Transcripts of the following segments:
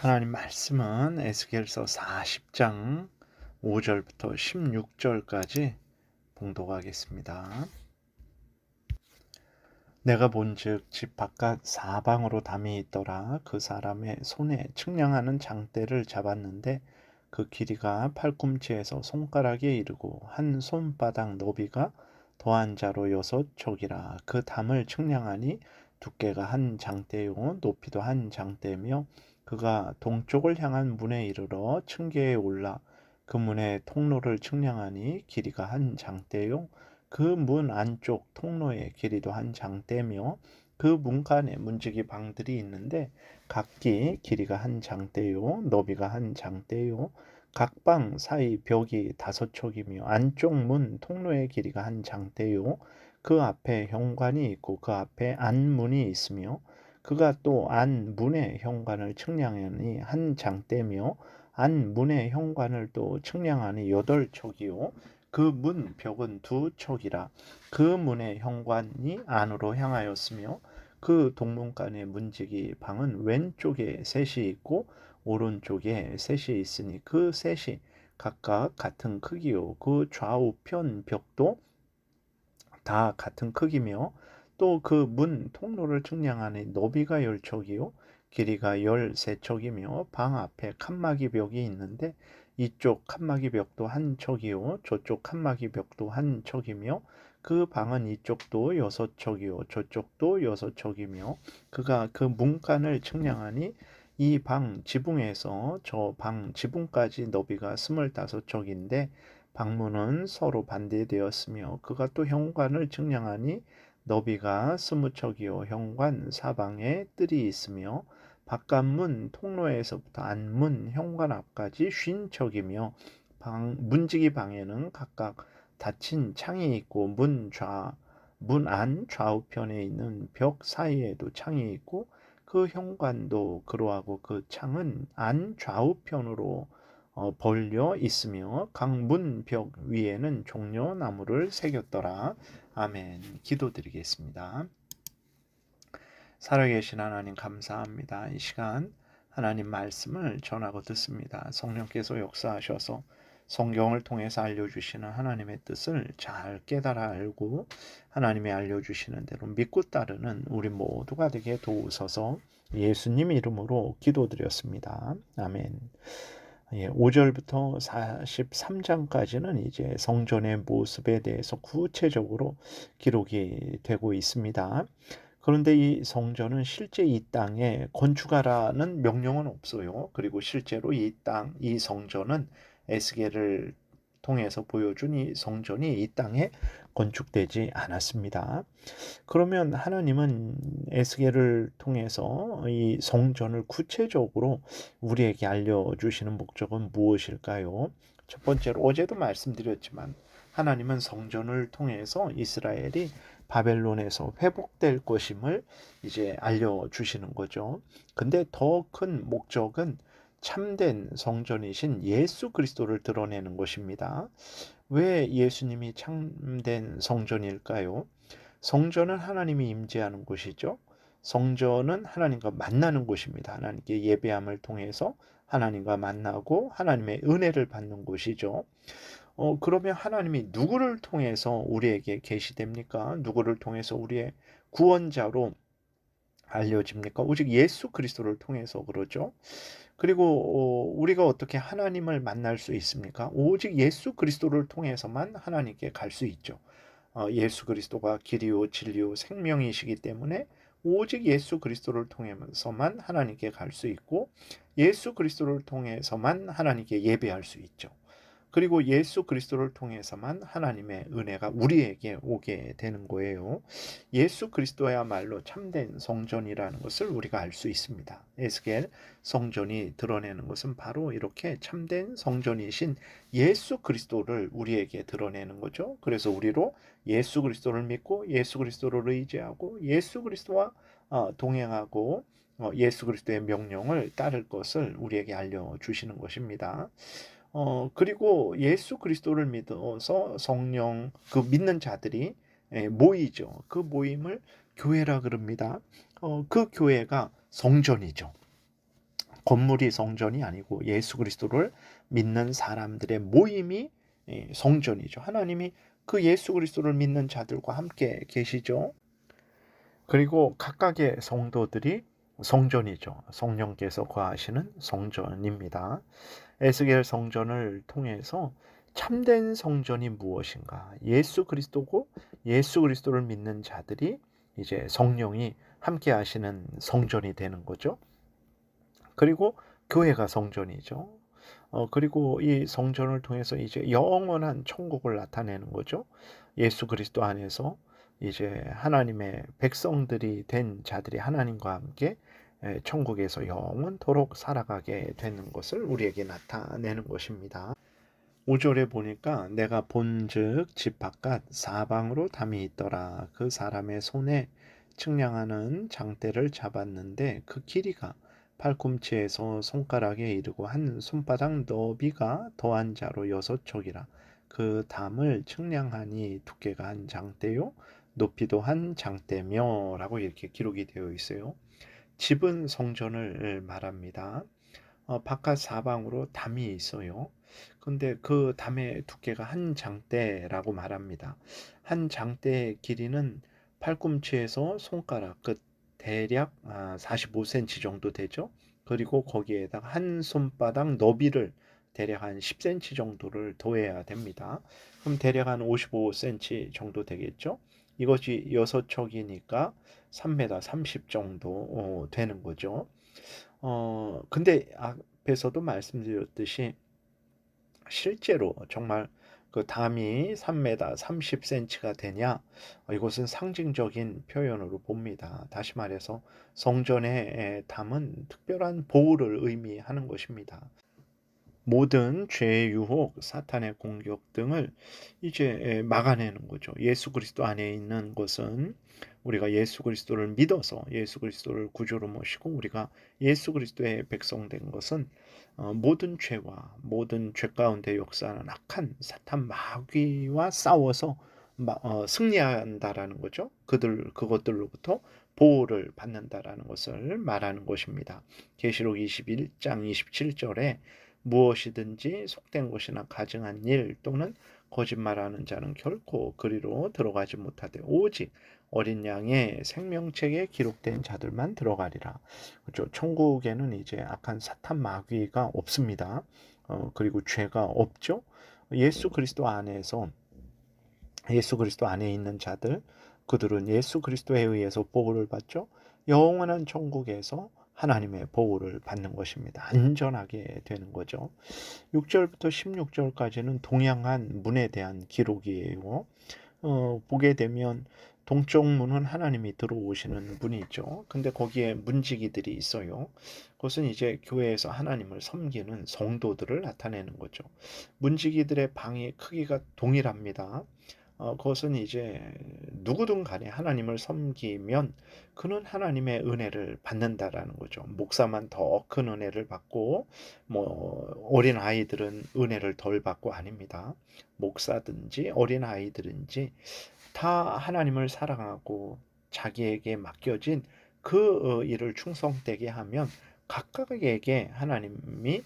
하나님 말씀은 에스겔서 40장 5절부터 16절까지 봉독하겠습니다. 내가 본즉 집 바깥 사방으로 담이 있더라 그 사람의 손에 측량하는 장대를 잡았는데 그 길이가 팔꿈치에서 손가락에 이르고 한 손바닥 너비가 더한 자로 여섯 촉이라 그 담을 측량하니 두께가 한 장대요 높이도 한 장대며 그가 동쪽을 향한 문에 이르러 층계에 올라 그 문의 통로를 측량하니 길이가 한 장대요. 그 문 안쪽 통로의 길이도 한 장대며 그 문간에 문지기 방들이 있는데 각기 길이가 한 장대요. 너비가 한 장대요. 각 방 사이 벽이 다섯 촉이며 안쪽 문 통로의 길이가 한 장대요. 그 앞에 현관이 있고 그 앞에 안문이 있으며 그가 또 안 문의 현관을 측량하니 한 장대며 안 문의 현관을 또 측량하니 여덟 촉이요. 그 문 벽은 두 촉이라 그 문의 현관이 안으로 향하였으며 그 동문간의 문지기 방은 왼쪽에 셋이 있고 오른쪽에 셋이 있으니 그 셋이 각각 같은 크기요. 그 좌우편 벽도 다 같은 크기며 또 그 문 통로를 측량하니 너비가 열척이요 길이가 열세척이며 방 앞에 칸막이 벽이 있는데 이쪽 칸막이 벽도 한 척이요 저쪽 칸막이 벽도 한 척이며 그 방은 이쪽도 여섯 척이요 저쪽도 여섯 척이며 그가 그 문간을 측량하니 이 방 지붕에서 저 방 지붕까지 너비가 스물다섯 척인데 방문은 서로 반대되었으며 그가 또 현관을 측량하니 너비가 스무 척이요. 현관 사방에 뜰이 있으며 바깥문 통로에서부터 안문 현관 앞까지 쉰 척이며 방 문지기 방에는 각각 닫힌 창이 있고 문 좌 문 안 좌우편에 있는 벽 사이에도 창이 있고 그 현관도 그러하고 그 창은 안 좌우편으로 어, 벌려 있으며 강문 벽 위에는 종려나무를 새겼더라. 아멘. 기도드리겠습니다. 살아계신 하나님 감사합니다. 이 시간 하나님 말씀을 전하고 듣습니다. 성령께서 역사하셔서 성경을 통해서 알려주시는 하나님의 뜻을 잘 깨달아 알고 하나님이 알려주시는 대로 믿고 따르는 우리 모두가 되게 도우소서 예수님 이름으로 기도드렸습니다. 아멘. 예, 5절부터 43장까지는 이제 성전의 모습에 대해서 구체적으로 기록이 되고 있습니다. 그런데 이 성전은 실제 이 땅에 건축하라는 명령은 없어요. 그리고 실제로 이 땅, 이 성전은 에스겔을 통해서 보여준 이 성전이 이 땅에 건축되지 않았습니다. 그러면 하나님은 에스겔을 통해서 이 성전을 구체적으로 우리에게 알려주시는 목적은 무엇일까요? 첫 번째로 어제도 말씀드렸지만 하나님은 성전을 통해서 이스라엘이 바벨론에서 회복될 것임을 이제 알려주시는 거죠. 근데 더 큰 목적은 참된 성전이신 예수 그리스도를 드러내는 것입니다. 왜 예수님이 참된 성전일까요? 성전은 하나님이 임재하는 곳이죠. 성전은 하나님과 만나는 곳입니다. 하나님께 예배함을 통해서 하나님과 만나고 하나님의 은혜를 받는 곳이죠. 어, 그러면 하나님이 누구를 통해서 우리에게 계시됩니까? 누구를 통해서 우리의 구원자로 알려집니까? 오직 예수 그리스도를 통해서 그러죠. 그리고 어, 우리가 어떻게 하나님을 만날 수 있습니까? 오직 예수 그리스도를 통해서만 하나님께 갈 수 있죠. 어, 예수 그리스도가 길이요 진리요 생명이시기 때문에 오직 예수 그리스도를 통해서만 하나님께 갈 수 있고 예수 그리스도를 통해서만 하나님께 예배할 수 있죠. 그리고 예수 그리스도를 통해서만 하나님의 은혜가 우리에게 오게 되는 거예요. 예수 그리스도야말로 참된 성전이라는 것을 우리가 알 수 있습니다. 에스겔 성전이 드러내는 것은 바로 이렇게 참된 성전이신 예수 그리스도를 우리에게 드러내는 거죠. 그래서 우리로 예수 그리스도를 믿고 예수 그리스도를 의지하고 예수 그리스도와 어, 동행하고 어, 예수 그리스도의 명령을 따를 것을 우리에게 알려 주시는 것입니다. 어, 그리고 예수 그리스도를 믿어서 성령 그 믿는 자들이 예, 모이죠. 그 모임을 교회라 그럽니다. 어, 그 교회가 성전이죠. 건물이 성전이 아니고 예수 그리스도를 믿는 사람들의 모임이 예, 성전이죠. 하나님이 그 예수 그리스도를 믿는 자들과 함께 계시죠. 그리고 각각의 성도들이 성전이죠. 성령께서 거하시는 성전입니다. 에스겔 성전을 통해서 참된 성전이 무엇인가? 예수 그리스도고 예수 그리스도를 믿는 자들이 이제 성령이 함께 하시는 성전이 되는 거죠. 그리고 교회가 성전이죠. 어, 그리고 이 성전을 통해서 이제 영원한 천국을 나타내는 거죠. 예수 그리스도 안에서 이제 하나님의 백성들이 된 자들이 하나님과 함께 천국에서 영원토록 살아가게 되는 것을 우리에게 나타내는 것입니다. 5절에 보니까 내가 본즉 집 바깥 사방으로 담이 있더라. 그 사람의 손에 측량하는 장대를 잡았는데 그 길이가 팔꿈치에서 손가락에 이르고 한 손바닥 너비가 더한 자로 여섯 척이라. 그 담을 측량하니 두께가 한 장대요 높이도 한 장대며라고 이렇게 기록이 되어 있어요. 집은 성전을 말합니다. 어, 바깥 사방으로 담이 있어요. 근데 그 담의 두께가 한 장대라고 말합니다. 한 장대의 길이는 팔꿈치에서 손가락 끝 대략 45cm 아, 정도 되죠. 그리고 거기에다가 한 손바닥 너비를 대략 한 10cm 정도를 더해야 됩니다. 그럼 대략 한 55cm 정도 되겠죠. 이것이 6척이니까 3m 30 정도 어, 되는 거죠. 어, 근데 앞에서도 말씀드렸듯이 실제로 정말 그 담이 3m 30cm가 되냐? 어, 이것은 상징적인 표현으로 봅니다. 다시 말해서 성전의 담은 특별한 보호를 의미하는 것입니다. 모든 죄의 유혹, 사탄의 공격 등을 이제 막아내는 거죠. 예수 그리스도 안에 있는 것은 우리가 예수 그리스도를 믿어서 예수 그리스도를 구주로 모시고 우리가 예수 그리스도의 백성된 것은 어, 모든 죄와 모든 죄 가운데 역사하는 악한 사탄 마귀와 싸워서 어, 승리한다라는 거죠. 그들 그것들로부터 보호를 받는다라는 것을 말하는 것입니다. 계시록 21장 27절에 무엇이든지 속된 것이나 가증한 일 또는 거짓말하는 자는 결코 그리로 들어가지 못하되 오직 어린 양의 생명책에 기록된 자들만 들어가리라. 그렇죠. 천국에는 이제 악한 사탄 마귀가 없습니다. 어, 그리고 죄가 없죠. 예수 그리스도 안에서 예수 그리스도 안에 있는 자들 그들은 예수 그리스도에 의해서 보호를 받죠. 영원한 천국에서 하나님의 보호를 받는 것입니다. 안전하게 되는 거죠. 6절부터 16절까지는 동양한 문에 대한 기록이에요. 어, 보게 되면 동쪽 문은 하나님이 들어오시는 문이죠. 근데 거기에 문지기들이 있어요. 그것은 이제 교회에서 하나님을 섬기는 성도들을 나타내는 거죠. 문지기들의 방의 크기가 동일합니다. 어, 그것은 이제 누구든 간에 하나님을 섬기면 그는 하나님의 은혜를 받는다라는 거죠. 목사만 더 큰 은혜를 받고 뭐 어린 아이들은 은혜를 덜 받고 아닙니다. 목사든지 어린 아이들인지 다 하나님을 사랑하고 자기에게 맡겨진 그 어, 일을 충성되게 하면 각각에게 하나님이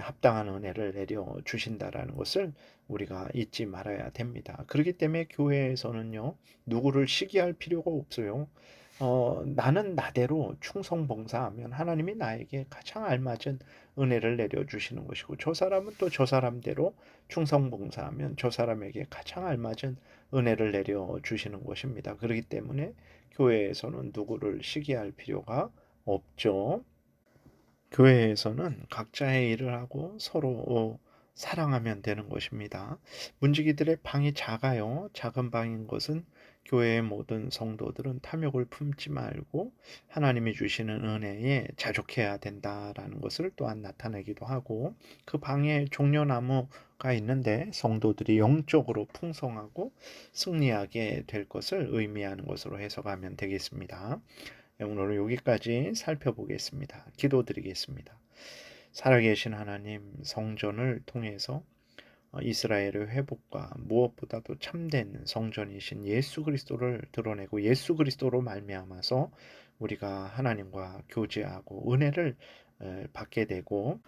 합당한 은혜를 내려 주신다라는 것을 우리가 잊지 말아야 됩니다. 그렇기 때문에 교회에서는요, 누구를 시기할 필요가 없어요. 어, 나는 나대로 충성봉사하면 하나님이 나에게 가장 알맞은 은혜를 내려주시는 것이고, 저 사람은 또 저 사람대로 충성봉사하면 저 사람에게 가장 알맞은 은혜를 내려주시는 것입니다. 그렇기 때문에 교회에서는 누구를 시기할 필요가 없죠. 교회에서는 각자의 일을 하고 서로 어, 사랑하면 되는 것입니다. 문지기들의 방이 작아요. 작은 방인 것은 교회의 모든 성도들은 탐욕을 품지 말고 하나님이 주시는 은혜에 자족해야 된다라는 것을 또한 나타내기도 하고 그 방에 종려나무가 있는데 성도들이 영적으로 풍성하고 승리하게 될 것을 의미하는 것으로 해석하면 되겠습니다. 오늘은 여기까지 살펴보겠습니다. 기도드리겠습니다. 살아계신 하나님 성전을 통해서 어, 이스라엘의 회복과 무엇보다도 참된 성전이신 예수 그리스도를 드러내고 예수 그리스도로 말미암아서 우리가 하나님과 교제하고 은혜를 에, 받게 되고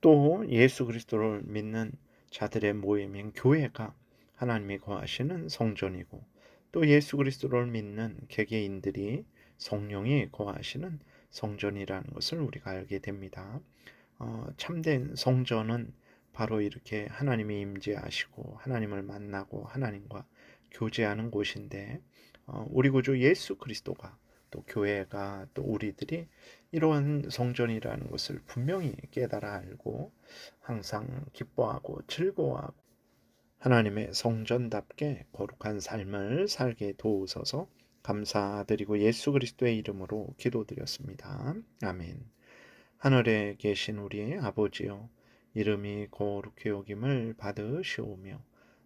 또 예수 그리스도를 믿는 자들의 모임인 교회가 하나님이 거하시는 성전이고 또 예수 그리스도를 믿는 개개인들이 성령이 거하시는 성전이라는 것을 우리가 알게 됩니다. 어, 참된 성전은 바로 이렇게 하나님이 임재하시고 하나님을 만나고 하나님과 교제하는 곳인데 어, 우리 구주 예수 그리스도가 또 교회가 또 우리들이 이러한 성전이라는 것을 분명히 깨달아 알고 항상 기뻐하고 즐거워하고 하나님의 성전답게 거룩한 삶을 살게 도우소서 감사드리고 예수 그리스도의 이름으로 기도드렸습니다. 아멘. 하늘에 계신 우리 아버지여 이름이 거룩히 여김을 받으시오며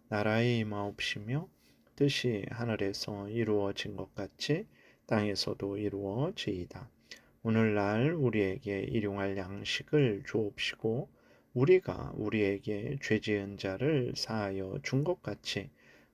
나라의 임하옵시며 뜻이 하늘에서 이루어진 것 같이 땅에서도 이루어지이다. 오늘날 우리에게 일용할 양식을 주옵시고 우리가 우리에게 죄 지은 자를 사하여 준 것 같이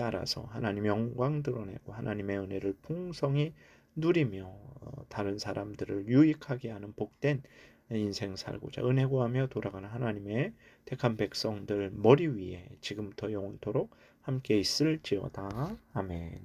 따라서 하나님 영광 드러내고 하나님의 은혜를 풍성히 누리며 어, 다른 사람들을 유익하게 하는 복된 인생 살고자 은혜 구하며 돌아가는 하나님의 택한 백성들 머리 위에 지금부터 영원토록 함께 있을지어다. 아멘.